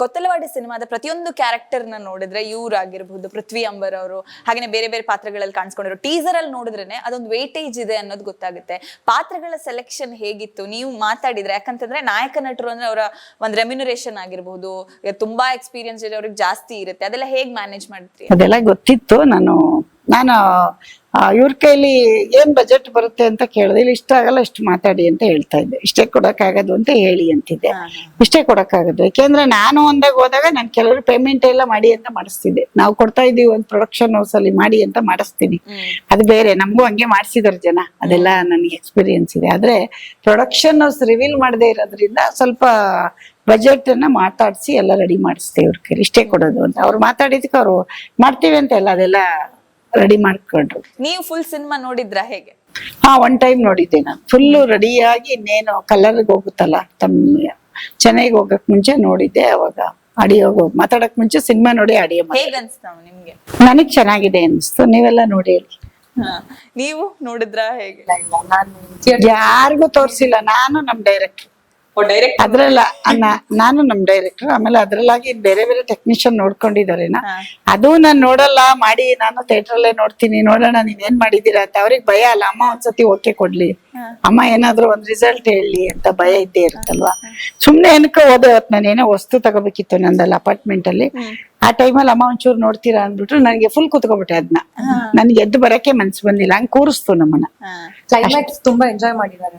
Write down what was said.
ಕೊತ್ತಲವಾಡಿ ಸಿನಿಮಾದ ಪ್ರತಿಯೊಂದು ಕ್ಯಾರೆಕ್ಟರ್ನ ನೋಡಿದ್ರೆ ಇವ್ರು ಆಗಿರ್ಬಹುದು, ಪೃಥ್ವಿ ಅಂಬರ್ ಅವರು ಹಾಗೆ ಬೇರೆ ಬೇರೆ ಪಾತ್ರಗಳಲ್ಲಿ ಕಾಣಿಸ್ಕೊಂಡಿರೋ ಟೀಸರ್ ಅಲ್ಲಿ ನೋಡಿದ್ರೇನೆ ಅದೊಂದು ವೇಟೇಜ್ ಇದೆ ಅನ್ನೋದು ಗೊತ್ತಾಗುತ್ತೆ. ಪಾತ್ರಗಳ ಸೆಲೆಕ್ಷನ್ ಹೇಗಿತ್ತು? ನೀವು ಮಾತಾಡಿದ್ರೆ, ಯಾಕಂತಂದ್ರೆ ನಾಯಕ ನಟರು ಅಂದ್ರೆ ಅವರ ಒಂದು ರೆಮ್ಯುನರೇಷನ್ ಆಗಿರ್ಬಹುದು, ತುಂಬಾ ಎಕ್ಸ್ಪೀರಿಯನ್ಸ್ ಇದೆ, ಅವ್ರಿಗೆ ಜಾಸ್ತಿ ಇರುತ್ತೆ. ಅದೆಲ್ಲ ಹೇಗ್ ಮ್ಯಾನೇಜ್ ಮಾಡಿದ್ರಿ ಅದೆಲ್ಲ ಗೊತ್ತಿತ್ತು. ನಾನು ನಾನು ಇವ್ರ ಕೈಲಿ ಏನ್ ಬಜೆಟ್ ಬರುತ್ತೆ ಅಂತ ಕೇಳಿದೆ ಇಲ್ಲಿ ಇಷ್ಟ ಆಗಲ್ಲ ಇಷ್ಟು ಮಾತಾಡಿ ಅಂತ ಹೇಳ್ತಾ ಇದ್ದೆ. ಇಷ್ಟೇ ಕೊಡಕ್ಕಾಗದು ಅಂತ ಹೇಳಿ ಅಂತಿದ್ದೆ. ಇಷ್ಟೇ ಕೊಡಕ್ಕಾಗದು. ಯಾಕೆಂದ್ರೆ ನಾನು ಒಂದಾಗ ಹೋದಾಗ ನಾನು ಕೆಲವರು ಪೇಮೆಂಟ್ ಎಲ್ಲ ಮಾಡಿ ಅಂತ ಮಾಡಿಸ್ತಿದ್ದೆ. ನಾವು ಕೊಡ್ತಾ ಇದ್ದೀವಿ ಒಂದು ಪ್ರೊಡಕ್ಷನ್ ಹೌಸ್ ಅಲ್ಲಿ ಮಾಡಿ ಅಂತ ಮಾಡಿಸ್ತೀನಿ. ಅದು ಬೇರೆ ನಮಗೂ ಹಂಗೆ ಮಾಡಿಸಿದಾರೆ ಜನ. ಅದೆಲ್ಲ ನನಗೆ ಎಕ್ಸ್ಪೀರಿಯನ್ಸ್ ಇದೆ. ಆದ್ರೆ ಪ್ರೊಡಕ್ಷನ್ ಹೌಸ್ ರಿವೀಲ್ ಮಾಡದೇ ಇರೋದ್ರಿಂದ ಸ್ವಲ್ಪ ಬಜೆಟ್ ಅನ್ನ ಮಾತಾಡಿಸಿ ಎಲ್ಲ ರೆಡಿ ಮಾಡಿಸ್ತೇವೆ ಇವ್ರ ಕೈಲಿ. ಇಷ್ಟೇ ಕೊಡೋದು ಅಂತ. ಅವ್ರು ಮಾತಾಡಿದಕ್ಕೆ ಅವ್ರು ಮಾಡ್ತೀವಿ ಅಂತ ಎಲ್ಲ ಅದೆಲ್ಲ ರೆಡಿ ಮಾಡ್ಕೊಂಡ್ರು. ನೀವು ಫುಲ್ ಸಿನಿಮಾ ನೋಡಿದ್ರಾ ಹೇಗೆ? ಹಾ ಒನ್ ಟೈಮ್ ನೋಡಿದ್ದೆ ನಾನು. ಫುಲ್ ರೆಡಿಯಾಗಿ ಇನ್ನೇನು ಕಲರ್ಗೆ ಹೋಗುತ್ತಲ್ಲ ತಮ್ಮ ಚೆನ್ನೈಗೆ ಹೋಗಕ್ ಮುಂಚೆ ನೋಡಿದ್ದೆ ಅವಾಗ ಆಡಿಯೋ ಮಾತಾಡಕ್ ಮುಂಚೆ ಸಿನಿಮಾ ನೋಡಿ ಆಡಿಯೋ ಹೇಗ್ ಅನ್ಸ್ತಾವ ನಿಮ್ಗೆ? ನನಗ್ ಚೆನ್ನಾಗಿದೆ ಅನಿಸ್ತು ನೀವೆಲ್ಲ ನೋಡಿ ಹೇಳಿ. ಹಾ. ನೀವು ನೋಡಿದ್ರಾ ಹೇಗೆ? ಯಾರಿಗೂ ತೋರ್ಸಿಲ್ಲ ನಾನು ನಮ್ ಡೈರೆಕ್ಟರ್ ಡೈರೆಕ್ಟ್ ಅದ್ರಲ್ಲ ನಾನು ನಮ್ ಡೈರೆಕ್ಟರ್ ಆಮೇಲೆ ಅದ್ರಲ್ಲಾಗಿ ಬೇರೆ ಬೇರೆ ಟೆಕ್ನಿಷಿಯನ್ ನೋಡ್ಕೊಂಡಿದಾರೇನ ಅದು ನಾನ್ ನೋಡಲ್ಲ ಮಾಡಿ ನಾನು ಥಿಯೇಟರ್ ಅಲ್ಲೇ ನೋಡ್ತೀನಿ ನೋಡೋಣ ನೀವ್ ಏನ್ ಮಾಡಿದೀರಾ ಅಂತ. ಅವ್ರಿಗೆ ಭಯ ಅಲ್ಲ ಅಮ್ಮ ಒಂದ್ಸತಿ ಓಕೆ ಕೊಡ್ಲಿ. ಅಮ್ಮ ಏನಾದ್ರು ಒಂದ್ ರಿಸಲ್ಟ್ ಹೇಳಿ ಅಂತ ಭಯ ಇದ್ದೇ ಇರುತ್ತಲ್ವಾ? ಸುಮ್ನೆ ಏನಕ್ಕೆ ಓದೋ ನಾನು ಏನೋ ವಸ್ತು ತಗೋಬೇಕಿತ್ತು ನಂದಲ್ಲ ಅಪಾರ್ಟ್ಮೆಂಟ್ ಅಲ್ಲಿ. ಆ ಟೈಮಲ್ಲಿ ಅಮ್ಮ ಒಂಚೂರು ನೋಡ್ತೀರಾ ಅಂದ್ಬಿಟ್ರು ನನಗೆ ಫುಲ್ ಕುತ್ಕೊಬಿಟ್ಟೆ ಅದನ್ನ ನನ್ಗೆ ಎದ್ದು ಬರಕ್ಕೆ ಮನ್ಸು ಬಂದಿಲ್ಲ ಹಂಗ್ ಕೂರಿಸ್ತು ನಮ್ಮನ್ನ. ಕ್ಲೈಮ್ಯಾಕ್ಸ್ ತುಂಬಾ ಎಂಜಾಯ್ ಮಾಡಿದ್ದಾರೆ